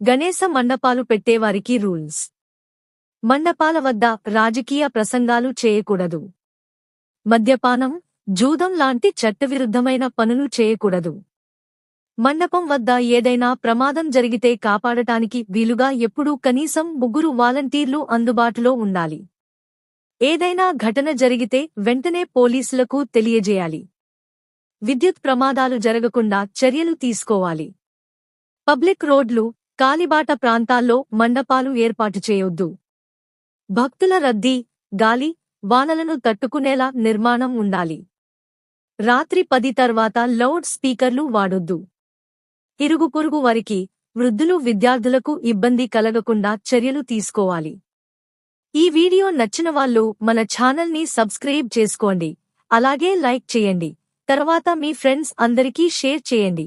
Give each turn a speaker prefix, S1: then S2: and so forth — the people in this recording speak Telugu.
S1: గణేశ మండపాలు పెట్టేవారికి రూల్స్. మండపాల వద్ద రాజకీయ ప్రసంగాలు చేయకూడదు. మద్యపానం జూదం లాంటి చట్టవిరుద్ధమైన పనులు చేయకూడదు. మండపం వద్ద ఏదైనా ప్రమాదం జరిగితే కాపాడటానికి వీలుగా ఎప్పుడూ కనీసం ముగ్గురు వాలంటీర్లు అందుబాటులో ఉండాలి. ఏదైనా ఘటన జరిగితే వెంటనే పోలీసులకు తెలియజేయాలి. విద్యుత్ ప్రమాదాలు జరగకుండా చర్యలు తీసుకోవాలి. పబ్లిక్ రోడ్లు కాలిబాట ప్రాంతాల్లో మండపాలు ఏర్పాటు చేయొద్దు. భక్తుల రద్దీ గాలి వానలను తట్టుకునేలా నిర్మాణం ఉండాలి. రాత్రి పది తర్వాత లౌడ్ స్పీకర్లు వాడొద్దు. ఇరుగు పొరుగు వారికి వృద్ధులు విద్యార్థులకు ఇబ్బంది కలగకుండా చర్యలు తీసుకోవాలి. ఈ వీడియో నచ్చిన వాళ్ళు మన ఛానల్ని సబ్స్క్రైబ్ చేసుకోండి. అలాగే లైక్ చేయండి. తర్వాత మీ ఫ్రెండ్స్ అందరికీ షేర్ చేయండి.